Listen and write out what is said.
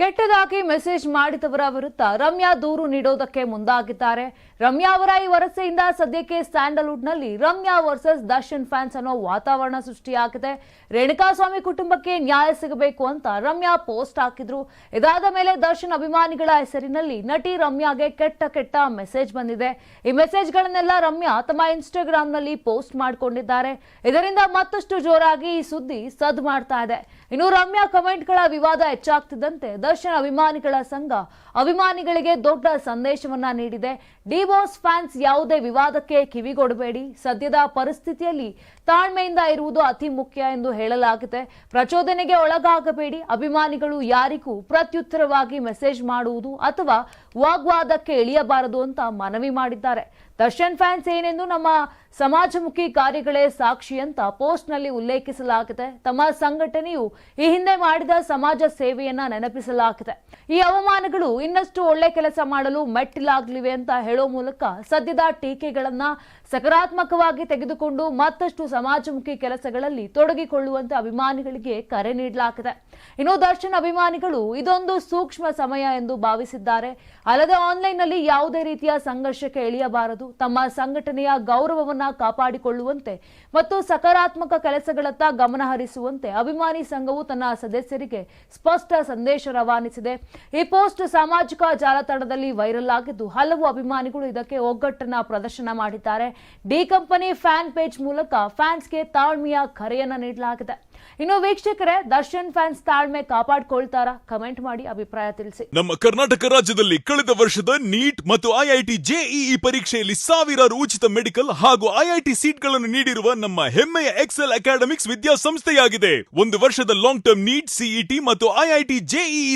ಕೆಟ್ಟದಾಗಿ ಮೆಸೇಜ್ ಮಾಡಿದವರ ವಿರುದ್ಧ ರಮ್ಯಾ ದೂರು ನೀಡೋದಕ್ಕೆ ಮುಂದಾಗಿದ್ದಾರೆ. ರಮ್ಯಾ ಅವರ ಈ ವರಸೆಯಿಂದ ಸದ್ಯಕ್ಕೆ ಸ್ಯಾಂಡಲ್ವುಡ್ನಲ್ಲಿ ರಮ್ಯಾ ವರ್ಸಸ್ ದರ್ಶನ್ ಫ್ಯಾನ್ಸ್ ಅನ್ನೋ ವಾತಾವರಣ ಸೃಷ್ಟಿಯಾಗಿದೆ. ರೇಣುಕಾಸ್ವಾಮಿ ಕುಟುಂಬಕ್ಕೆ ನ್ಯಾಯ ಸಿಗಬೇಕು ಅಂತ ರಮ್ಯಾ ಪೋಸ್ಟ್ ಹಾಕಿದ್ರು. ಇದಾದ ಮೇಲೆ ದರ್ಶನ್ ಅಭಿಮಾನಿಗಳ ಹೆಸರಿನಲ್ಲಿ ನಟಿ ರಮ್ಯಾಗೆ ಕೆಟ್ಟ ಕೆಟ್ಟ ಮೆಸೇಜ್ ಬಂದಿದೆ. ಈ ಮೆಸೇಜ್ಗಳನ್ನೆಲ್ಲ ರಮ್ಯಾ ತಮ್ಮ ಇನ್ಸ್ಟಾಗ್ರಾಂನಲ್ಲಿ ಪೋಸ್ಟ್ ಮಾಡಿಕೊಂಡಿದ್ದಾರೆ. ಇದರಿಂದ ಮತ್ತಷ್ಟು ಜೋರಾಗಿ ಈ ಸುದ್ದಿ ಸದ್ ಮಾಡ್ತಾ ಇದೆ. ಇನ್ನು ರಮ್ಯಾ ಕಮೆಂಟ್ಗಳ ವಿವಾದ ಹೆಚ್ಚಾಗ್ತಿದ್ದಂತೆ ದರ್ಶನ್ ಅಭಿಮಾನಿಗಳ ಸಂಘ ಅಭಿಮಾನಿಗಳಿಗೆ ದೊಡ್ಡ ಸಂದೇಶವನ್ನ ನೀಡಿದೆ. ಡಿವೋರ್ಸ್ ಫ್ಯಾನ್ಸ್ ಯಾವುದೇ ವಿವಾದಕ್ಕೆ ಕಿವಿಗೊಡಬೇಡಿ. ಸದ್ಯದ ಪರಿಸ್ಥಿತಿಯಲ್ಲಿ ತಾಳ್ಮೆಯಿಂದ ಇರುವುದು ಅತಿ ಮುಖ್ಯ ಎಂದು ಹೇಳಲಾಗಿದೆ. ಪ್ರಚೋದನೆಗೆ ಒಳಗಾಗಬೇಡಿ. ಅಭಿಮಾನಿಗಳು ಯಾರಿಗೂ ಪ್ರತ್ಯುತ್ತರವಾಗಿ ಮೆಸೇಜ್ ಮಾಡುವುದು ಅಥವಾ ವಾಗ್ವಾದಕ್ಕೆ ಇಳಿಯಬಾರದು ಅಂತ ಮನವಿ ಮಾಡಿದ್ದಾರೆ. ದರ್ಶನ್ ಫ್ಯಾನ್ಸ್ ಏನೆಂದು ನಮ್ಮ ಸಮಾಜಮುಖಿ ಕಾರ್ಯಗಳೇ ಸಾಕ್ಷಿ ಅಂತ ಪೋಸ್ಟ್ನಲ್ಲಿ ಉಲ್ಲೇಖಿಸಲಾಗಿದೆ. ತಮ್ಮ ಸಂಘಟನೆಯು ಈ ಹಿಂದೆ ಮಾಡಿದ ಸಮಾಜ ಸೇವೆಯನ್ನ ನೆನಪಿಸಲಾಗಿದೆ. ಈ ಅವಮಾನಗಳು ಇನ್ನಷ್ಟು ಒಳ್ಳೆ ಕೆಲಸ ಮಾಡಲು ಮೆಟ್ಟಿಲಾಗಲಿವೆ ಅಂತ ಹೇಳೋ ಮೂಲಕ ಸದ್ಯದ ಟೀಕೆಗಳನ್ನ ಸಕಾರಾತ್ಮಕವಾಗಿ ತೆಗೆದುಕೊಂಡು ಮತ್ತಷ್ಟು ಸಮಾಜಮುಖಿ ಕೆಲಸಗಳಲ್ಲಿ ತೊಡಗಿಕೊಳ್ಳುವಂತೆ ಅಭಿಮಾನಿಗಳಿಗೆ ಕರೆ ನೀಡಲಾಗಿದೆ. ಇನ್ನು ದರ್ಶನ್ ಅಭಿಮಾನಿಗಳು ಇದೊಂದು ಸೂಕ್ಷ್ಮ ಸಮಯ ಎಂದು ಭಾವಿಸಿದ್ದಾರೆ. ಅಲ್ಲದೆ ಆನ್ಲೈನ್ನಲ್ಲಿ ಯಾವುದೇ ರೀತಿಯ ಸಂಘರ್ಷಕ್ಕೆ ಇಳಿಯಬಾರದು. ತಮ್ಮ ಸಂಘಟನೆಯ ಗೌರವವನ್ನ ಕಾಪಾಡಿಕೊಳ್ಳುವಂತೆ ಮತ್ತು ಸಕಾರಾತ್ಮಕ ಕೆಲಸಗಳತ್ತ ಗಮನ ಹರಿಸುವಂತೆ ಅಭಿಮಾನಿ ಸಂಘವು ತನ್ನ ಸದಸ್ಯರಿಗೆ ಸ್ಪಷ್ಟ ಸಂದೇಶ ರವಾನಿಸಿದೆ. ಈ ಪೋಸ್ಟ್ ಸಾಮಾಜಿಕ ಜಾಲತಾಣದಲ್ಲಿ ವೈರಲ್ ಆಗಿದ್ದು, ಹಲವು ಅಭಿಮಾನಿಗಳು ಇದಕ್ಕೆ ಒಗ್ಗಟ್ಟನ್ನ ಪ್ರದರ್ಶನ ಮಾಡಿದ್ದಾರೆ. ಡಿ ಕಂಪನಿ ಫ್ಯಾನ್ ಪೇಜ್ ಮೂಲಕ ಫ್ಯಾನ್ಸ್ಗೆ ತಾಳ್ಮೆಯ ಕರೆಯನ್ನ ನೀಡಲಾಗಿದೆ. ಇನ್ನು ವೀಕ್ಷಕರೇ, ದರ್ಶನ್ ಫ್ಯಾನ್ಸ್ ತಾಳ್ಮೆ ಕಾಪಾಡಿಕೊಳ್ತಾರ? ಕಮೆಂಟ್ ಮಾಡಿ ಅಭಿಪ್ರಾಯ ತಿಳಿಸಿ. ನಮ್ಮ ಕರ್ನಾಟಕ ರಾಜ್ಯದಲ್ಲಿ ಕಳೆದ ವರ್ಷದ ನೀಟ್ ಮತ್ತು ಐಐಟಿ ಜೆಇಇ ಪರೀಕ್ಷೆಯಲ್ಲಿ ಸಾವಿರಾರು ಉಚಿತ ಮೆಡಿಕಲ್ ಹಾಗೂ ಐಐಟಿ ಸೀಟ್ಗಳನ್ನು ನೀಡಿರುವ ನಮ್ಮ ಹೆಮ್ಮೆಯ ಎಕ್ಸೆಲ್ ಅಕಾಡೆಮಿಕ್ಸ್ ವಿದ್ಯಾಸಂಸ್ಥೆಯಾಗಿದೆ. ಒಂದು ವರ್ಷದ ಲಾಂಗ್ ಟರ್ಮ್ ನೀಟ್, ಸಿಇಟಿ ಮತ್ತು ಐಐಟಿ ಜೆಇಇ